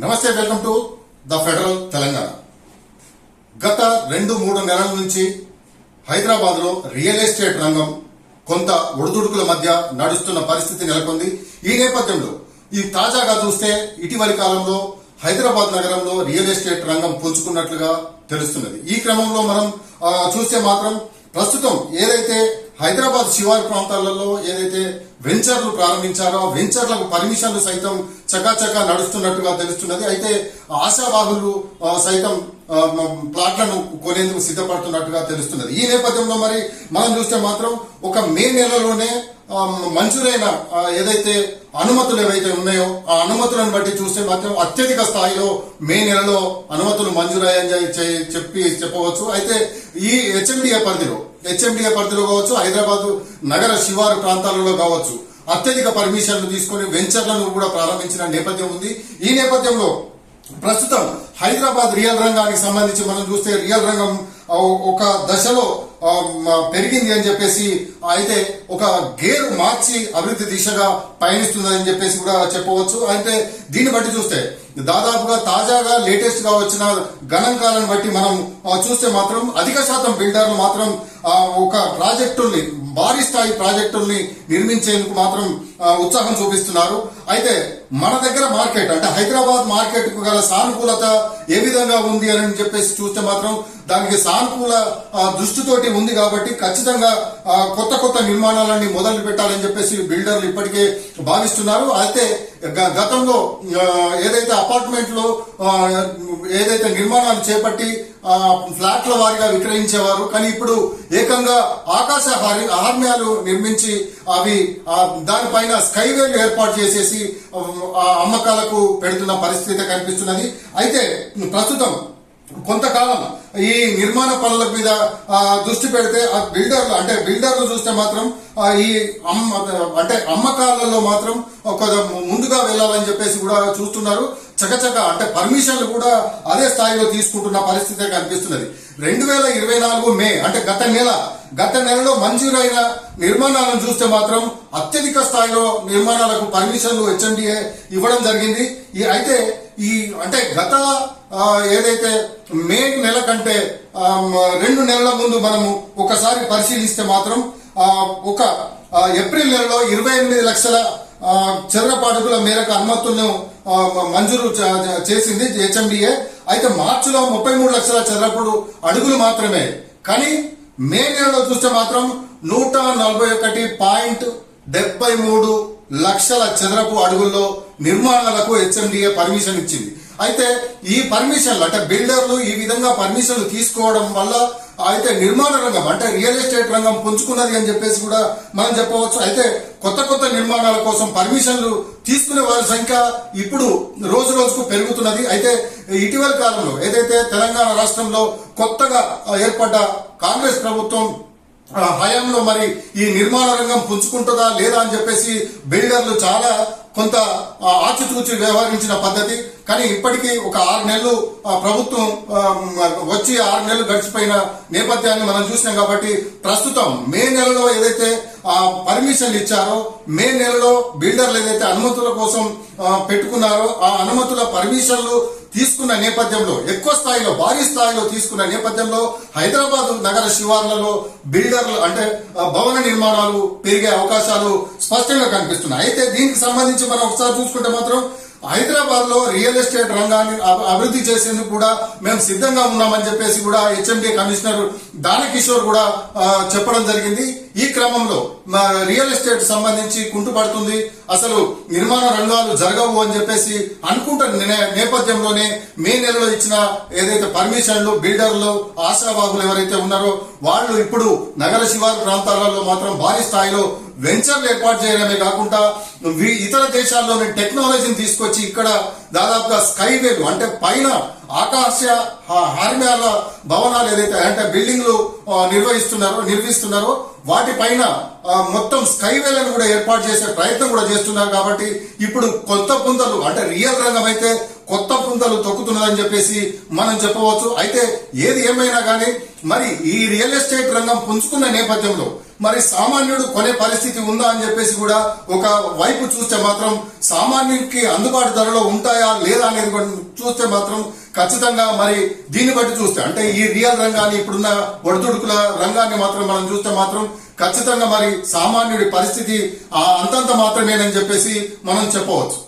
Namaste welcome to the federal Telangana. గత రెండు మూడు నెలల నుంచి హైదరాబాద్లో రియల్ ఎస్టేట్ రంగం కొంత ఒడిదుడుకుల మధ్య నడుస్తున్న పరిస్థితి నెలకొంది. ఈ నేపథ్యంలో ఈ తాజాగా చూస్తే ఇటీవలి కాలంలో హైదరాబాద్ నగరంలో రియల్ ఎస్టేట్ రంగం పుంజుకున్నట్లుగా తెలుస్తున్నది. ఈ క్రమంలో మనం చూస్తే మాత్రం ప్రస్తుతం ఏదైతే హైదరాబాద్ శివారు ప్రాంతాలలో ఏదైతే వెంచర్లు ప్రారంభించారో వెంచర్లకు పర్మిషన్లు సైతం చకాచకా నడుస్తున్నట్టుగా తెలుస్తున్నది. అయితే ఆశావాహులు సైతం ప్లాట్లను కొనేందుకు సిద్ధపడుతున్నట్టుగా తెలుస్తున్నది. ఈ నేపథ్యంలో మరి మనం చూస్తే మాత్రం ఒక మే నెలలోనే మంజూరైన ఏదైతే అనుమతులు ఏవైతే ఉన్నాయో ఆ అనుమతులను బట్టి చూస్తే మాత్రం అత్యధిక స్థాయిలో మే నెలలో అనుమతులు మంజూరయ్యని చెప్పి చెప్పవచ్చు. అయితే ఈ హెచ్ఎండిఏ పరిధిలో హెచ్ఎండిఏ పరిధిలో కావచ్చు హైదరాబాద్ నగర శివారు ప్రాంతాలలో కావచ్చు అత్యధిక పర్మిషన్లు తీసుకొని వెంచర్లను కూడా ప్రారంభించిన నేపథ్యం ఉంది. ఈ నేపథ్యంలో ప్రస్తుతం హైదరాబాద్ రియల్ రంగానికి సంబంధించి మనం చూస్తే రియల్ రంగం ఒక దశలో పెరిగింది అని చెప్పేసి అయితే ఒక గేరు మార్చి అభివృద్ధి దిశగా పయనిస్తుందని చెప్పేసి కూడా చెప్పవచ్చు. అయితే దీన్ని బట్టి చూస్తే దాదాపుగా తాజాగా లేటెస్ట్గా వచ్చిన గణాంకాలను బట్టి మనం చూస్తే మాత్రం అధిక శాతం బిల్డర్లు మాత్రం ఒక ప్రాజెక్టుల్ని భారీ స్థాయి ప్రాజెక్టుల్ని నిర్మించేందుకు మాత్రం ఉత్సాహం చూపిస్తున్నారు. అయితే మన దగ్గర మార్కెట్ అంటే హైదరాబాద్ మార్కెట్కు గల సానుకూలత ఏ విధంగా ఉంది అని చెప్పేసి చూస్తే మాత్రం దానికి సానుకూల దృష్టితోటి ఉంది కాబట్టి ఖచ్చితంగా కొత్త కొత్త నిర్మాణాలన్నీ మొదలు పెట్టాలని చెప్పేసి బిల్డర్లు ఇప్పటికే భావిస్తున్నారు. అయితే గ- గతంలో ఏదైతే అపార్ట్మెంట్లో ఏదైతే నిర్మాణాలు చేపట్టి ఫ్లాట్ల వారిగా విక్రయించేవారు కానీ ఇప్పుడు ఏకంగా ఆకాశ హార్మ్యాలు నిర్మించి అవి దానిపైన స్కైవేలు ఏర్పాటు చేసేసి అమ్మకాలకు పెడుతున్న పరిస్థితి కనిపిస్తున్నది. అయితే ప్రస్తుతం కొంతకాలం ఈ నిర్మాణ పనుల మీద దృష్టి పెడితే ఆ బిల్డర్లు అంటే బిల్డర్లు చూస్తే మాత్రం ఈ అమ్మ అంటే అమ్మకాలలో మాత్రం ఒక ముందుగా వెళ్ళాలని చెప్పేసి కూడా చూస్తున్నారు. చకచక అంటే పర్మిషన్లు కూడా అదే స్థాయిలో తీసుకుంటున్న పరిస్థితి కనిపిస్తున్నది. రెండు వేల ఇరవై నాలుగు మే అంటే గత నెల గత నెలలో మంజూరైన నిర్మాణాలను చూస్తే మాత్రం అత్యధిక స్థాయిలో నిర్మాణాలకు పర్మిషన్లు హెచ్ఎండిఏ ఇవ్వడం జరిగింది. ఈ అయితే ఈ అంటే గత ఏదైతే మే నెల కంటే రెండు నెలల ముందు మనము ఒకసారి పరిశీలిస్తే మాత్రం ఒక ఏప్రిల్ నెలలో ఇరవై ఎనిమిది లక్షల ఆ, మేరకు అనుమతులను మంజూరు చేసింది హెచ్ఎండిఏ. అయితే మార్చిలో ముప్పై మూడు లక్షల చదరపు అడుగులు మాత్రమే. కానీ మే నెలలో చూస్తే మాత్రం నూట నలభై ఒకటి పాయింట్ డెబ్బై మూడు లక్షల చదరపు అడుగుల్లో నిర్మాణాలకు హెచ్ఎండిఏ పర్మిషన్ ఇచ్చింది. అయితే ఈ పర్మిషన్లు అంటే బిల్డర్లు ఈ విధంగా పర్మిషన్లు తీసుకోవడం వల్ల అయితే నిర్మాణ రంగం అంటే రియల్ ఎస్టేట్ రంగం పుంజుకున్నది అని చెప్పేసి కూడా మనం చెప్పవచ్చు. అయితే కొత్త కొత్త నిర్మాణాల కోసం పర్మిషన్లు తీసుకునే వారి సంఖ్య ఇప్పుడు రోజు రోజుకు పెరుగుతున్నది. అయితే ఇటీవల కాలంలో ఏదైతే తెలంగాణ రాష్ట్రంలో కొత్తగా ఏర్పడ్డ కాంగ్రెస్ ప్రభుత్వం హయాంలో మరి ఈ నిర్మాణ రంగం పుంజుకుంటుందా లేదా అని చెప్పేసి బిల్డర్లు చాలా కొంత ఆచితూచి వ్యవహరించిన పద్ధతి. కానీ ఇప్పటికీ ఒక ఆరు నెలలు ప్రభుత్వం వచ్చి ఆరు నెలలు గడిచిపోయిన నేపథ్యాన్ని మనం చూసినాం కాబట్టి ప్రస్తుతం మే నెలలో ఏదైతే పర్మిషన్ పర్మిషన్లు ఇచ్చారో మే నెలలో బిల్డర్లు ఏదైతే అనుమతుల కోసం పెట్టుకున్నారో ఆ అనుమతుల పర్మిషన్లు తీసుకున్న నేపథ్యంలో ఎక్కువ స్థాయిలో భారీ స్థాయిలో తీసుకున్న నేపథ్యంలో హైదరాబాద్ నగర శివార్లలో బిల్డర్లు అంటే భవన నిర్మాణాలు పెరిగే అవకాశాలు స్పష్టంగా కనిపిస్తున్నాయి. అయితే దీనికి సంబంధించి మనం ఒకసారి చూసుకుంటే మాత్రం హైదరాబాద్లో రియల్ ఎస్టేట్ రంగాన్ని అభివృద్ధి చేసేందుకు కూడా మేము సిద్ధంగా ఉన్నామని చెప్పేసి కూడా హెచ్ఎండి కమిషనర్ దానకిషోర్ కూడా చెప్పడం జరిగింది. ఈ క్రమంలో రియల్ ఎస్టేట్ సంబంధించి కుంటుపడుతుంది. అసలు నిర్మాణ రంగాలు జరగవు అని చెప్పేసి అనుకుంటున్న నేపథ్యంలోనే మే నెలలో ఇచ్చిన ఏదైతే పర్మిషన్లు బిల్డర్లు ఆశావాహులు ఎవరైతే ఉన్నారో వాళ్ళు ఇప్పుడు నగర శివారు ప్రాంతాలలో మాత్రం భారీ స్థాయిలో వెంచర్లు ఏర్పాటు చేయడమే కాకుండా ఇతర దేశాల్లోని టెక్నాలజీని తీసుకొచ్చి ఇక్కడ దాదాపుగా స్కైవేలు అంటే పైన ఆకాశ హార్మ్యాల భవనాలు ఏదైతే అంటే బిల్డింగ్లు నిర్వహిస్తున్నారో నిర్మిస్తున్నారో వాటిపైన ఆ, మొత్తం స్కైవేలను కూడా ఏర్పాటు చేసే ప్రయత్నం కూడా చేస్తున్నారు కాబట్టి ఇప్పుడు కొత్త పుంతలు అంటే రియల్ రంగం అయితే కొత్త పుంతలు తొక్కుతున్నదని చెప్పేసి మనం చెప్పవచ్చు. అయితే ఏది ఏమైనా కానీ మరి ఈ రియల్ ఎస్టేట్ రంగం పుంజుకున్న నేపథ్యంలో మరి సామాన్యుడు కొనే పరిస్థితి ఉందా అని చెప్పేసి కూడా ఒక వైపు చూస్తే మాత్రం సామాన్యుడికి అందుబాటు ధరలో ఉంటాయా లేదా అనేది చూస్తే మాత్రం ఖచ్చితంగా మరి దీన్ని బట్టి చూస్తే అంటే ఈ రియల్ రంగాన్ని ఇప్పుడున్న ఒడిదుడుకుల రంగాన్ని మాత్రం మనం చూస్తే మాత్రం ఖచ్చితంగా మరి సామాన్యుడి పరిస్థితి ఆ అంతంత మాత్రమేనని చెప్పేసి మనం చెప్పవచ్చు.